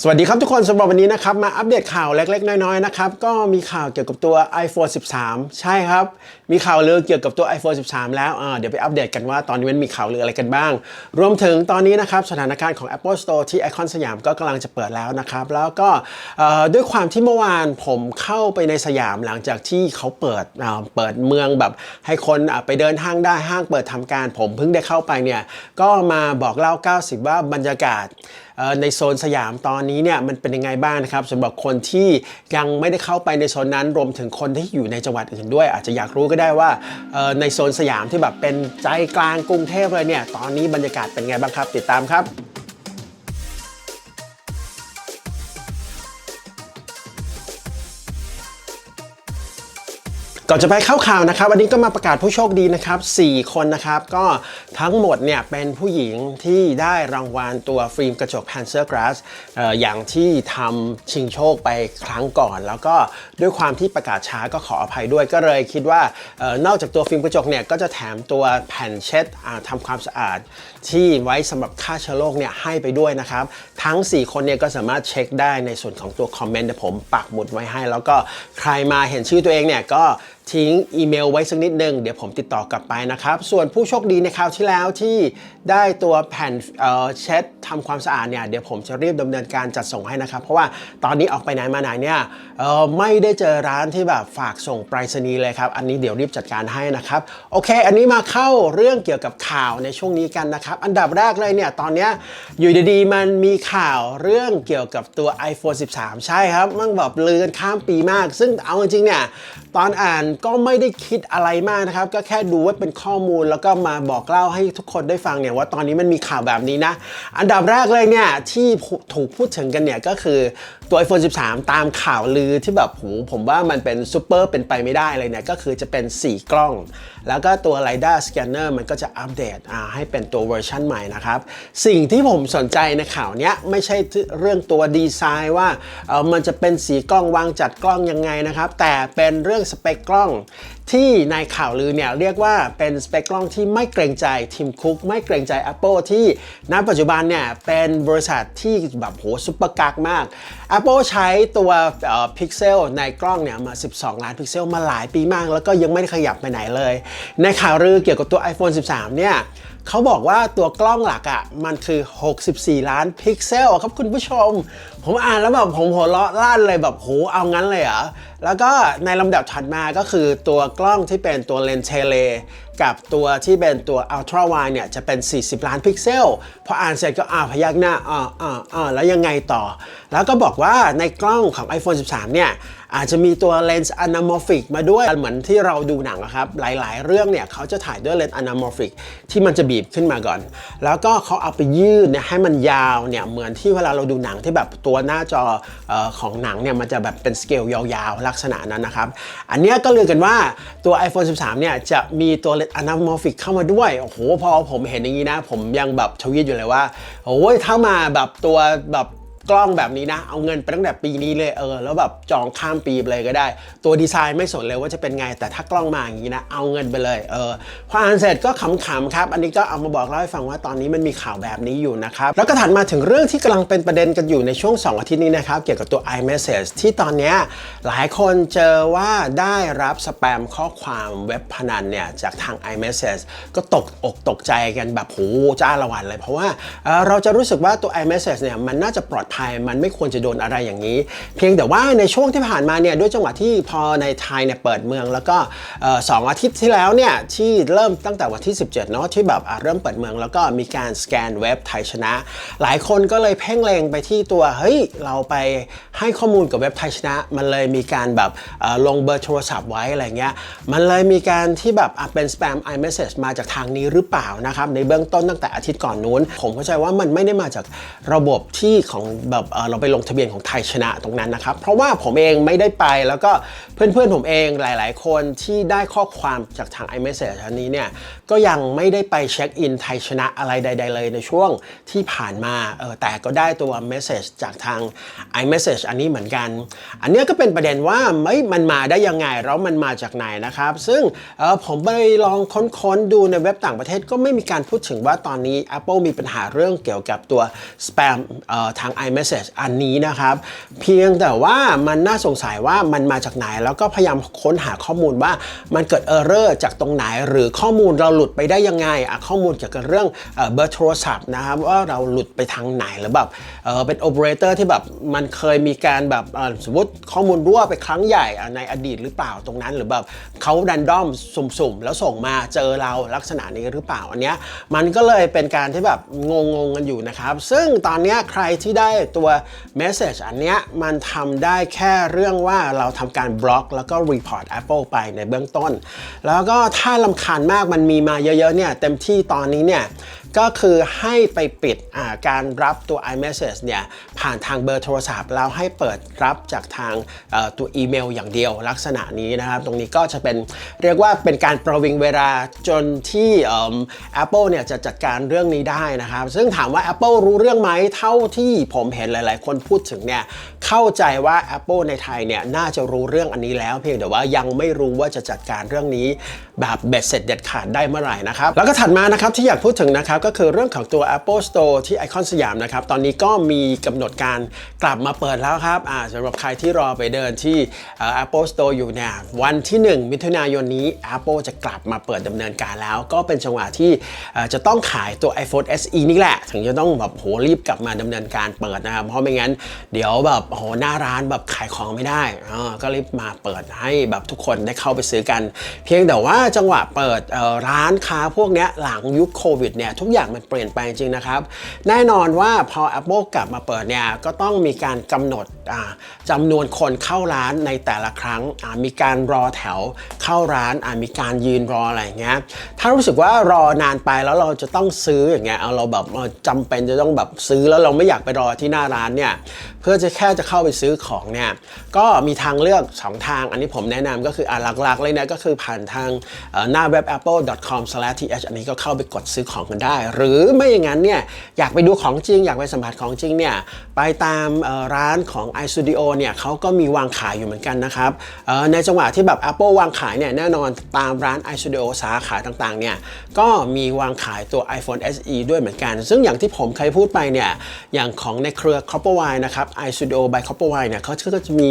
สวัสดีครับทุกคนสำหรับวันนี้นะครับ มาอัปเดตข่าวเล็ก ๆ น้อยๆนะครับ ก็มีข่าวเกี่ยวกับตัว iPhone 13 ใช่ครับ มีข่าวลือเกี่ยวกับตัว iPhone 13 แล้วเดี๋ยวไปอัปเดตกันว่าตอนนี้มันมีข่าวลืออะไรกันบ้าง รวมถึงตอนนี้นะครับสถานการณ์ของ Apple Store ที่ไอคอนสยามก็กำลังจะเปิดแล้วนะครับ แล้วก็ด้วยความที่เมื่อวานผมเข้าไปในสยามหลังจากที่เขาเปิดเปิดเมืองแบบ ให้คนไปเดินห้างได้ห้างเปิดทำการ ผมเพิ่งได้เข้าไปเนี่ยก็มาบอกเล่า 90 ว่าบรรยากาศในโซนสยามตอนนี้เนี่ยมันเป็นยังไงบ้างนะครับสำหรับคนที่ยังไม่ได้เข้าไปในโซนนั้นรวมถึงคนที่อยู่ในจังหวัดอื่นด้วย อาจจะอยากรู้ก็ได้ว่าในโซนสยามที่แบบเป็นใจกลางกรุงเทพเลยเนี่ยตอนนี้บรรยากาศเป็นไงบ้างครับ ติดตามครับ ก่อนจะไปเข้าข่าวนะครับวันนี้ก็มาประกาศผู้โชคดีนะครับ 4 คนนะครับ ก็ทั้งหมดเนี่ยเป็นผู้หญิงที่ได้รางวัลตัวฟิล์มกระจก p a n z e r Glass อออย่างที่ทำชิงโชคไปครั้งก่อน แล้วก็ด้วยความที่ประกาศช้าก็ขออภัยด้วยก็เลยคิดว่าออนอกจากตัวฟิล์มกระจกเนี่ยก็จะแถมตัวแผ่นเช็ดทำความสะอาด ที่ไว้สำหรับฆ่าเชื้อโรคเนี่ยให้ไปด้วยนะครับทั้ง 4 คนเนี่ยก็สามารถเช็คได้ในส่วนของตัวคอมเมนต์ผมปักหมุดไว้ให้ แล้วก็ใครมาเห็นชื่อตัวเองเนี่ยก็ทิ้งอีเมลไว้สักนิดนึงเดี๋ยวผมติดต่อกลับไปนะครับ ส่วนผู้โชคดีในคราวที่แล้วที่ได้ตัวแผ่นเช็ดทำความสะอาดเนี่ยเดี๋ยวผมจะรีบดำเนินการจัดส่งให้นะครับ เพราะว่าตอนนี้ออกไปไหนมาไหนเนี่ยไม่ได้เจอร้านที่แบบฝากส่งไปรษณีย์เลยครับ อันนี้เดี๋ยวรีบจัดการให้นะครับ โอเค อันนี้มาเข้าเรื่องเกี่ยวกับข่าวในช่วงนี้กันนะครับ อันดับแรกเลยเนี่ยตอนนี้อยู่ดีๆมันมีข่าวเรื่องเกี่ยวกับตัว iPhone 13 ใช่ครับมันแบบลือกันข้ามปีมาก ซึ่งเอาจริงๆเนี่ยตอนอ่านก็ไม่ได้คิดอะไรมากนะครับ ก็แค่ดูว่าเป็นข้อมูลแล้วก็มาบอกเล่าให้ทุกคนได้ฟังเนี่ยว่าตอนนี้มันมีข่าวแบบนี้นะ อันดับแรกเลยเนี่ยที่ถูกพูดถึงกันเนี่ยก็คือ ตัว iPhone 13 ตามข่าวลือที่แบบผมผมว่ามันเป็นซูเปอร์เป็นไปไม่ได้เลยเนี่ย ก็คือจะเป็น 4 กล้อง แล้วก็ตัว LiDAR Scanner มันก็จะอัปเดตอ่าให้เป็นตัวเวอร์ชันใหม่นะครับ สิ่งที่ผมสนใจในข่าวนี้ไม่ใช่เรื่องตัวดีไซน์ว่าเออมันจะเป็นสีกล้องวางจัดกล้องยังไงนะครับ แต่เป็นเรื่องสเปคกล้องที่ในข่าวลือเนี่ยเรียกว่าเป็นสเปคกล้องที่ไม่เกรงใจทีมคุกไม่เกรงใจ Apple ที่ณปัจจุบันเนี่ยเป็นบริษัทที่แบบโหซุปเปอร์กักมาก Apple ใช้ตัวพิกเซลในกล้องเนี่ยมา 12 ล้านพิกเซลมาหลายปีมาก แล้วก็ยังไม่ได้ขยับไปไหนเลย ในข่าวลือเกี่ยวกับตัว iPhone 13 เนี่ย เขาบอกว่าตัวกล้องหลักอะ่ะมันคือ 64 ล้านพิกเซลครับคุณผู้ชม ผมอ่านแล้วแบบผมหัวเราะลั่นเลยแบบโหเอางั้นเลยเหรอ แล้วก็ในลำดับถัดมาก็คือตัวกล้องที่เป็นตัวเลนส์เทเลกับตัวที่เป็นตัว Ultra Wide เนี่ยจะเป็น 40 ล้านพิกเซล พออ่านเสร็จก็อ่าพยักหน้าอ่าอ่าอ่าแล้วยังไงต่อ แล้วก็บอกว่าในกล้องของ iPhone 13 เนี่ย อาจจะมีตัวเลนส์ anamorphic มาด้วยเหมือนที่เราดูหนังอะครับ หลายๆ เรื่องเนี่ยเขาจะถ่ายด้วยเลนส์ anamorphic ที่มันจะบีบขึ้นมาก่อน แล้วก็เขาเอาไปยืดเนี่ยให้มันยาวเนี่ยเหมือนที่เวลาเราดูหนังที่แบบตัวหน้าจออของหนังเนี่ยมันจะแบบเป็นสเกลยาวๆ ลักษณะนั้นนะครับ อันเนี้ยก็เลยกันว่าตัว iPhone 13 เนี่ยจะมีตัวเลนส์ anamorphic เข้ามาด้วย โอ้โห พอผมเห็นอย่างนี้นะ ผมยังแบบทวีตอยู่เลยว่า โอ้ยถ้ามาแบบตัวแบบ กล้องแบบนี้นะ เอาเงินไปตั้งแต่ปีนี้เลยเออ แล้วแบบจองข้ามปีไปเลยก็ได้ ตัวดีไซน์ไม่สนเลยว่าจะเป็นไง แต่ถ้ากล้องมาอย่างนี้นะ เอาเงินไปเลย เออพออ่านเสร็จก็ขำๆครับ อันนี้ก็เอามาบอกเล่าให้ฟังว่าตอนนี้มันมีข่าวแบบนี้อยู่นะครับ แล้วก็ถัดมาถึงเรื่องที่กำลังเป็นประเด็นกันอยู่ในช่วง 2 อาทิตย์นี้นะครับ เกี่ยวกับตัว iMessage ที่ตอนนี้หลายคนเจอว่าได้รับสแปมข้อความเว็บพนันเนี่ยจากทาง iMessage ก็ตกอกตกใจกันแบบโหจ้าละวันเลย เพราะว่าเออเราจะรู้สึกว่าตัว iMessage เนี่ยมันน่าจะปลอดภัย มันไม่ควรจะโดนอะไรอย่างนี้ เพียงแต่ว่าในช่วงที่ผ่านมาเนี่ยด้วยจังหวะที่พอในไทยเนี่ยเปิดเมือง แล้วก็สองอาทิตย์ที่แล้วเนี่ยที่เริ่มตั้งแต่วันที่ 17เนาะที่แบบเริ่มเปิดเมือง แล้วก็มีการสแกนเว็บไทยชนะ หลายคนก็เลยเพ่งเลงไปที่ตัวเฮ้ยเราไปให้ข้อมูลกับเว็บไทยชนะ มันเลยมีการแบบลงเบอร์โทรศัพท์ไว้อะไรเงี้ยมันเลยมีการที่แบบเป็นสแปม iMessage มาจากทางนี้หรือเปล่านะครับในเบื้องต้นตั้งแต่อาทิตย์ก่อนนู้น ผมเข้าใจว่ามันไม่ได้มาจากระบบที่ของแบบเราไปลงทะเบียนของไทยชนะตรงนั้นนะครับ เพราะว่าผมเองไม่ได้ไปแล้วก็เพื่อนๆผมเองหลาย ๆ คนที่ได้ข้อความจากทาง iMessage อันนี้เนี่ยก็ยังไม่ได้ไปเช็คอินไทยชนะอะไรใด ๆ เลยในช่วงที่ผ่านมาเออแต่ก็ได้ตัว message จากทาง iMessage อันนี้เหมือนกัน อันเนี้ยก็เป็นประเด็นว่าไม่มันมาได้ยังไงแล้วมันมาจากไหนนะครับ ซึ่งเออผมไปลองค้นๆดูในเว็บต่างประเทศก็ไม่มีการพูดถึงว่าตอนนี้ Apple มีปัญหาเรื่องเกี่ยวกับตัว spam ออทาง i iMessage อันนี้นะครับ เพียงแต่ว่ามันน่าสงสัยว่ามันมาจากไหน แล้วก็พยายามค้นหาข้อมูลว่ามันเกิดเออร์เรอร์จากตรงไหน หรือข้อมูลเราหลุดไปได้ยังไงข้อมูลเกี่ยวกับเรื่องเบอร์โทรศัพท์นะครับว่าเราหลุดไปทางไหนหรือแบบเเป็นโอเปอเรเตอร์ที่แบบมันเคยมีการแบบสมมติข้อมูลรั่วไปครั้งใหญ่ในอดีตหรือเปล่าตรงนั้น หรือแบบเขาดันดอมสุ่มๆ แล้วส่งมาเจอเราลักษณะนี้หรือเปล่าอันเนี้ยมันก็เลยเป็นการที่แบบงงๆกันอยู่นะครับ ซึ่งตอนเนี้ยใครที่ได้ตัว Message อันเนี้ยมันทำได้แค่เรื่องว่าเราทำการบล็อก แล้วก็รีพอร์ต Apple ไปในเบื้องต้น แล้วก็ถ้าลำคาญมากมันมีมาเยอะๆเนี่ยเต็มที่ตอนนี้เนี่ย ก็คือให้ไปปิดการรับตัว iMessage เนี่ยผ่านทางเบอร์โทรศัพท์แล้วให้เปิดรับจากทางตัวอีเมลอย่างเดียวลักษณะนี้นะครับ ตรงนี้ก็จะเป็นเรียกว่าเป็นการประวิงเวลาจนที่ Apple เนี่ยจะจัดการเรื่องนี้ได้นะครับ ซึ่งถามว่า Apple รู้เรื่องไหมเท่าที่ผมเห็นหลาย ๆ คนพูดถึงเนี่ยเข้าใจว่า Apple ในไทยเนี่ยน่าจะรู้เรื่องอันนี้แล้ว เพียงแต่ว่ายังไม่รู้ว่าจะจัดการเรื่องนี้แบบเบ็ดเสร็จเด็ดขาดได้เมื่อไหร่นะครับ แล้วก็ถัดมานะครับที่อยากพูดถึงนะครับก็คือเรื่องของตัว Apple Store ที่ไอคอนสยามนะครับ ตอนนี้ก็มีกำหนดการกลับมาเปิดแล้วครับอ่าสำหรับใครที่รอไปเดินที่ Apple Store อยู่เนี่ยวันที่ 1 มิถุนายนนี้ Apple จะกลับมาเปิดดำเนินการแล้ว ก็เป็นจังหวะที่จะต้องขายตัว iPhone SE นี่แหละ ถึงจะต้องแบบโหรีบกลับมาดำเนินการเปิดนะครับ เพราะไม่งั้นเดี๋ยวแบบโหหน้าร้านแบบขายของไม่ได้ ก็รีบมาเปิดให้แบบทุกคนได้เข้าไปซื้อกัน เพียงแต่ว่าจังหวะเปิดร้านค้าพวกเนี้ยหลังยุคโควิดเนี่ยทุกอย่างมันเปลี่ยนไปจริงนะครับ แน่นอนว่าพอ Apple กลับมาเปิดเนี่ยก็ต้องมีการกำหนดอ่าจำนวนคนเข้าร้านในแต่ละครั้งมีการรอแถวเข้าร้านมีการยืนรออะไรเงี้ยถ้ารู้สึกว่ารอนานไปแล้วเราจะต้องซื้ออย่างเงี้ยเอาเราแบบเอ่อจำเป็นจะต้องแบบซื้อแล้วเราไม่อยากไปรอที่หน้าร้านเนี่ยเพื่อจะแค่จะเข้าไปซื้อของเนี่ยก็มีทางเลือก 2 ทาง อันนี้ผมแนะนำก็คืออ่าหลักๆเลยนะก็คือผ่านทางหน้าเว็บ apple.com/th อันนี้ก็เข้าไปกดซื้อของกันได้หรือไม่อย่างนั้นเนี่ยอยากไปดูของจริง อยากไปสัมผัสของจริงเนี่ยไปตามร้านของ iStudio เนี่ยเขาก็มีวางขายอยู่เหมือนกันนะครับในจังหวะที่แบบ Apple วางขายเนี่ยแน่นอนตามร้าน iStudio สาขาต่างๆเนี่ยก็มีวางขายตัว iPhone SE ด้วยเหมือนกัน ซึ่งอย่างที่ผมเคยพูดไปเนี่ยอย่างของในเครือ Copperwire นะครับ iStudio by Copperwire เนี่ยเขาก็จะมี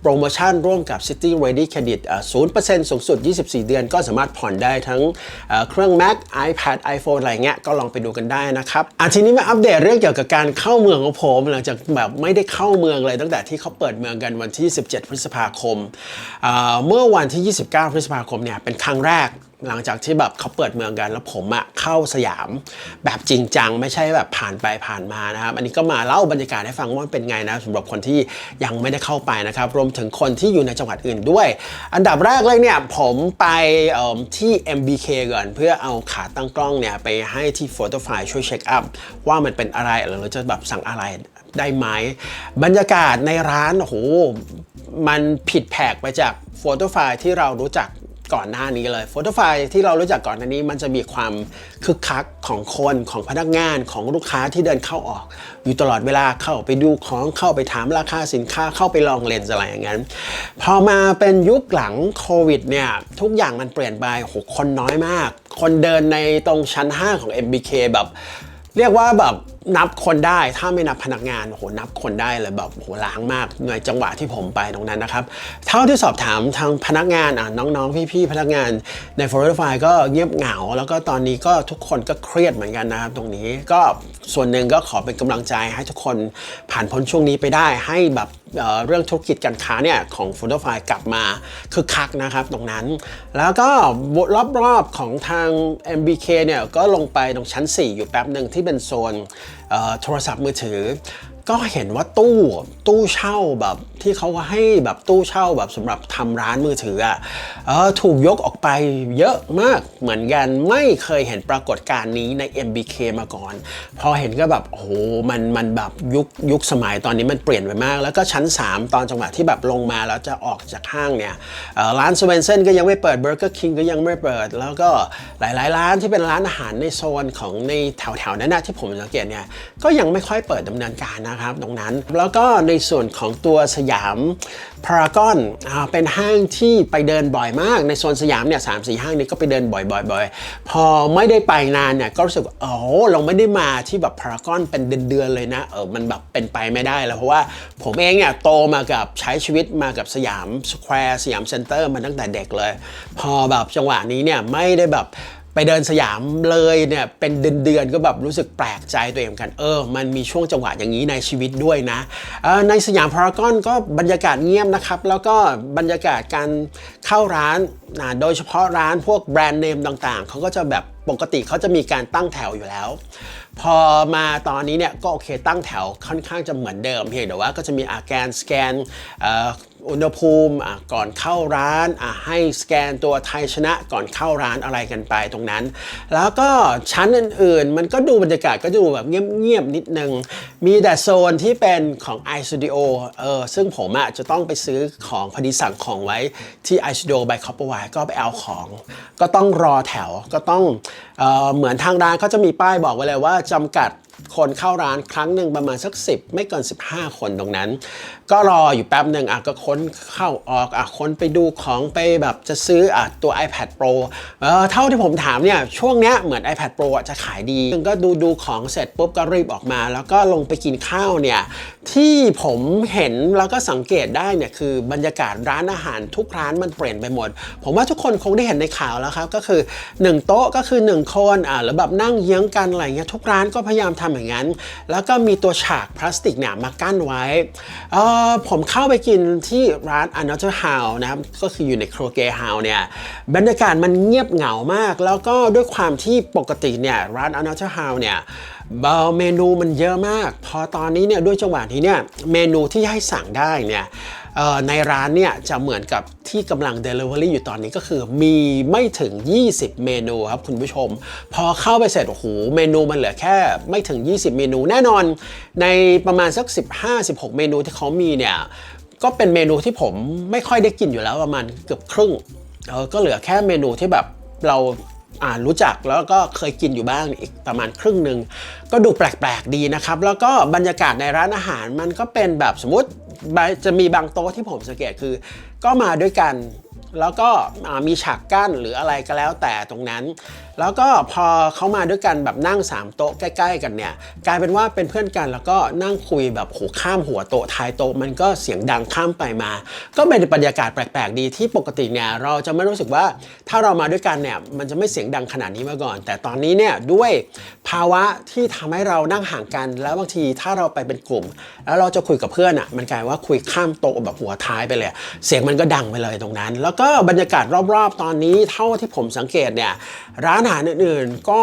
โปรโมชั่นร่วมกับ City Ready Credit เอ่อ0%สูงสุด 24 เดือน ก็สามารถผ่อนได้ทั้งเอ่อเครื่อง Mac iPad iPhone อะไรเงี้ยก็ลองไปดูกันได้นะครับอะทีนี้มาอัปเดตเรื่องเกี่ยวกับการเข้าเมืองของผมหลังจากแบบไม่ได้เข้าเมืองเลยตั้งแต่ที่เขาเปิดเมืองกันวันที่ 17 พฤษภาคม เมื่อวันที่ 29 พฤษภาคมเนี่ยเป็นครั้งแรก หลังจากที่แบบเขาเปิดเมืองกัน แล้วผมอะเข้าสยามแบบจริงจัง ไม่ใช่แบบผ่านไปผ่านมานะครับ อันนี้ก็มาเล่าบรรยากาศให้ฟังว่ามันเป็นไงนะสำหรับคนที่ยังไม่ได้เข้าไปนะครับ รวมถึงคนที่อยู่ในจังหวัดอื่นด้วย อันดับแรกเลยเนี่ยผมไปที่ MBK ก่อนเพื่อเอาขาตั้งกล้องเนี่ยไปให้ที่ p h o t o f i ช่วยเช็คอัพว่ามันเป็นอะไรหรือจะแบบสั่งอะไรได้ไหมบรรยากาศในร้านโอ้โหมันผิดแผกไปจาก Photo File ที่เรารู้จัก ก่อนหน้านี้เลยโฟโต้ไฟล์ที่เรารู้จักก่อนหน้านี้มันจะมีความคึกคักของคนของพนักงานของลูกค้าที่เดินเข้าออก อยู่ตลอดเวลาเข้าไปดูของเข้าไปถามราคาสินค้าเข้าไปลองเลนส์อะไรอย่างนั้น พอมาเป็นยุคหลังโควิดเนี่ยทุกอย่างมันเปลี่ยนไปโอ้โหคนน้อยมาก คนเดินในตรงชั้น 5 ของ MBK แบบ เรียกว่าแบบนับคนได้ถ้าไม่นับพนักงานโหนับคนได้เลยแบบโหล้างมากในจังหวะที่ผมไปตรงนั้นนะครับ เท่าที่สอบถามทางพนักงานอะน้องๆ พี่ๆพนักงานใน f o r e s t f i ก็เงียบเหงา แล้วก็ตอนนี้ก็ทุกคนก็เครียดเหมือนกันนะครับ ตรงนี้ก็ส่วนหนึ่งก็ขอเป็นกำลังใจให้ทุกคนผ่านพ้นช่วงนี้ไปได้ให้แบบเเรื่องธุรกิจการค้าเนี่ยของ f o r e s t f i กลับมาคึกคักนะครับตรงนั้น แล้วก็รอบๆของทาง MBK เนี่ยก็ลงไปตรงชั้น 4 อยู่แป๊บหนึ่งที่เป็นโซนโทรศัพท์มือถือ ก็เห็นว่าตู้ตู้เช่าแบบที่เขาให้แบบตู้เช่าแบบสำหรับทำร้านมือถืออะออถูกยกออกไปเยอะมากเหมือนกันไม่เคยเห็นปรากฏการณ์นี้ใน MBK มาก่อน พอเห็นก็แบบโอ้โหมันมันแบบยุคยุคสมัยตอนนี้มันเปลี่ยนไปมาก แล้วก็ชั้น 3 ตอนจังหวะที่แบบลงมาแล้วจะออกจากห้างเนี่ยร้านสเวนเซนก็ยังไม่เปิดเบอร์เกอร์คิงก็ยังไม่เปิด แล้วก็หลาย ๆ ร้านที่เป็นร้านอาหารในโซนของในแถวๆนั้นนะที่ผมสังเกตเนี่ยก็ยังไม่ค่อยเปิดดำเนินการนะนะครับตรงนั้น แล้วก็ในส่วนของตัวสยามพารากอนเป็นห้างที่ไปเดินบ่อยมาก ในโซนสยามเนี่ยสามสี่ห้างนี้ก็ไปเดินบ่อยๆๆพอไม่ได้ไปนานเนี่ยก็รู้สึกว่าอ๋อเราไม่ได้มาที่แบบพารากอนเป็นเดือนๆเลยนะเออมันแบบเป็นไปไม่ได้แล้วเพราะว่าผมเองเนี่ยโตมากับใช้ชีวิตมากับสยามสแควร์สยามเซ็นเตอร์มาตั้งแต่เด็กเลย พอแบบจังหวะนี้เนี่ยไม่ได้แบบ ไปเดินสยามเลยเนี่ยเป็นเดือนๆก็แบบรู้สึกแปลกใจตัวเองกันเออ มันมีช่วงจังหวะอย่างนี้ในชีวิตด้วยนะออในสยามพารากอนก็บรรยากาศเงียบนะครับ แล้วก็บรรยากาศการเข้าร้านนะโดยเฉพาะร้านพวกแบรนด์เนมต่างๆเขาก็จะแบบปกติเขาจะมีการตั้งแถวอยู่แล้ว พอมาตอนนี้เนี่ยก็โอเคตั้งแถวค่อนข้างจะเหมือนเดิมเพียงแต่ว่าก็จะมีอาการสแกน อุณหภูมิก่อนเข้าร้านให้สแกนตัวไทยชนะก่อนเข้าร้านอะไรกันไปตรงนั้น แล้วก็ชั้นอื่นๆ มันก็ดูบรรยากาศก็ดูแบบเงียบๆนิดนึง มีแต่โซนที่เป็นของ iStudio เออซึ่งผมอะจะต้องไปซื้อของพอดีสั่งของไว้ที่ iStudio by Copperwire ก็ไปเอาของ ก็ต้องรอแถวก็ต้องเออเหมือนทางร้านเขาจะมีป้ายบอกไว้เลยว่าจำกัด คนเข้าร้านครั้งหนึ่งประมาณสัก 10 ไม่เกิน 15 คนตรงนั้น ก็รออยู่แป๊บหนึ่งอะก็ค้นเข้าออกอะค้นไปดูของไปแบบจะซื้ออะตัว iPad Pro เออเท่าที่ผมถามเนี่ยช่วงเนี้ยเหมือน iPad Pro อะจะขายดีก็ดูดูของเสร็จปุ๊บก็รีบออกมา แล้วก็ลงไปกินข้าวเนี่ยที่ผมเห็นแล้วก็สังเกตได้เนี่ยคือบรรยากาศร้านอาหารทุกร้านมันเปลี่ยนไปหมด ผมว่าทุกคนคงได้เห็นในข่าวแล้วครับก็คือ 1 โต๊ะก็คือ 1 คนอะหรือแบบนั่งเยื้องกันอะไรเงี้ยทุกร้านก็พยายามทำอย่างนั้น แล้วก็มีตัวฉากพลาสติกเนี่ยมากั้นไว้ ผมเข้าไปกินที่ร้าน Another House นะครับก็คืออยู่ในโครเกเฮาวเนี่ยบรรยากาศมันเงียบเหงามาก แล้วก็ด้วยความที่ปกติเนี่ยร้าน Another House เนี่ย เอ่อเมนูมันเยอะมาก พอตอนนี้เนี่ยด้วยจังหวะนี้เนี่ยเมนูที่ให้สั่งได้เนี่ยในร้านเนี่ยจะเหมือนกับที่กำลัง Delivery อยู่ตอนนี้ก็คือมีไม่ถึง 20 เมนูครับคุณผู้ชม พอเข้าไปเสร็จโอ้โหเมนูมันเหลือแค่ไม่ถึง 20 เมนู แน่นอน ในประมาณสัก 15-16 เมนูที่เขามีเนี่ยก็เป็นเมนูที่ผมไม่ค่อยได้กินอยู่แล้วประมาณเกือบครึ่งเออก็เหลือแค่เมนูที่แบบเรา รู้จักแล้วก็เคยกินอยู่บ้างอีกประมาณครึ่งหนึ่งก็ดูแปลกๆดีนะครับ แล้วก็บรรยากาศในร้านอาหารมันก็เป็นแบบสมมติจะมีบางโต๊ะที่ผมสังเกตคือ ก็มาด้วยกัน แล้วก็มีฉากกั้นหรืออะไรก็แล้วแต่ตรงนั้น แล้วก็พอเขามาด้วยกันแบบนั่ง 3 โต๊ะใกล้ ๆ กันเนี่ยกลายเป็นว่าเป็นเพื่อนกันแล้วก็นั่งคุยแบบโหข้ามหัวโต๊ะท้ายโต๊ะมันก็เสียงดังข้ามไปมา ก็เป็นบรรยากาศแปลกๆดีที่ปกติเนี่ยเราจะไม่รู้สึกว่าถ้าเรามาด้วยกันเนี่ยมันจะไม่เสียงดังขนาดนี้มาก่อน แต่ตอนนี้เนี่ยด้วยภาวะที่ทำให้เรานั่งห่างกัน แล้วบางทีถ้าเราไปเป็นกลุ่ม แล้วเราจะคุยกับเพื่อนอะมันกลายว่าคุยข้ามโต๊ะแบบหัวท้ายไปเลย เสียงมันก็ดังไปเลยตรงนั้น แล้วก็บรรยากาศรอบๆ ตอนนี้เท่าที่ผมสังเกตเนี่ยร้านอาหารอื่นๆ ก็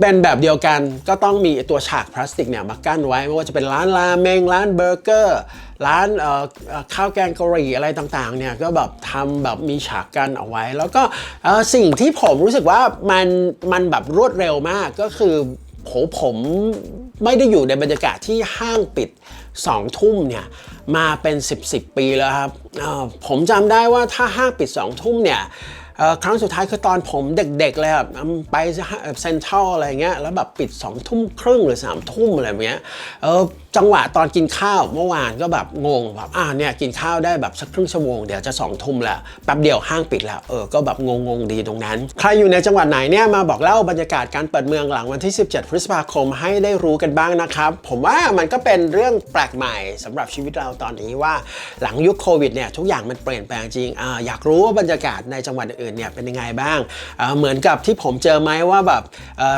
เป็นแบบเดียวกันก็ต้องมีตัวฉากพลาสติกเนี่ยมากั้นไว้ ไม่ว่าจะเป็นร้านราเมงร้านเบอร์เกอร์ ร้านข้าวแกงกะหรี่อะไรต่างๆเนี่ยก็แบบทำแบบมีฉากกั้นเอาไว้ แล้วก็สิ่งที่ผมรู้สึกว่ามันมันแบบรวดเร็วมากก็คือโหผมไม่ได้อยู่ในบรรยากาศที่ห้างปิด2ทุ่มเนี่ยมาเป็น 10 10ปีแล้วครับผมจำได้ว่าถ้าห้างปิด2ทุ่มเนี่ย ครั้งสุดท้ายคือตอนผมเด็กๆเลยครับไปเซ็นทรัลอะไรเงี้ยแล้วแบบปิด2องทุ่มครึ่งหรือ3ามทุ่มอะไรเงี้ยเออจังหวะตอนกินข้าวเมื่อวานก็แบบงงแบบอ่าเนี่ยกินข้าวได้แบบสักครึ่งชั่วโมงเดี๋ยวจะ2องทุ่มแล้วแป๊บเดียวห้างปิดแล้วเออก็แบบงงๆดีตรงนั้น ใครอยู่ในจังหวัดไหนเนี่ยมาบอกเล่าบรรยากาศการเปิดเมืองหลังวันที่ 17 พฤษภาคมให้ได้รู้กันบ้างนะครับ ผมว่ามันก็เป็นเรื่องแปลกใหม่สำหรับชีวิตเราตอนนี้ว่า หลังยุคโควิดเนี่ยทุกอย่างมันเปลี่ยนแปลงจริงอ่าอยากรู้ว่าบรรยากาศในจังหวัดอื่นๆเนี่ยเป็นยังไงบ้างอ่าเหมือนกับที่ผมเจอไหมว่าแบบ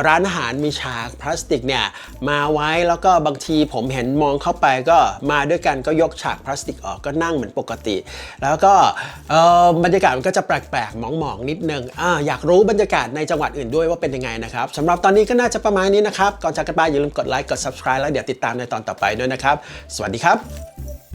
ร้านอาหารมีฉากพลาสติกเนี่ยมาไว้แล้วก็บางทีผมเห็นมองเข้าไปก็มาด้วยกันก็ยกฉากพลาสติกออกก็นั่งเหมือนปกติ แล้วก็บรรยากาศมันก็จะแปลกๆมองๆนิดนึงออยากรู้บรรยากาศในจังหวัดอื่นด้วยว่าเป็นยังไงนะครับสำหรับตอนนี้ก็น่าจะประมาณนี้นะครับก่อนจากกันไปอย่าลืมกดไลค์กด subscribe แล้วเดี๋ยวติดตามในตอนต่อไปด้วยนะครับ สวัสดีครับ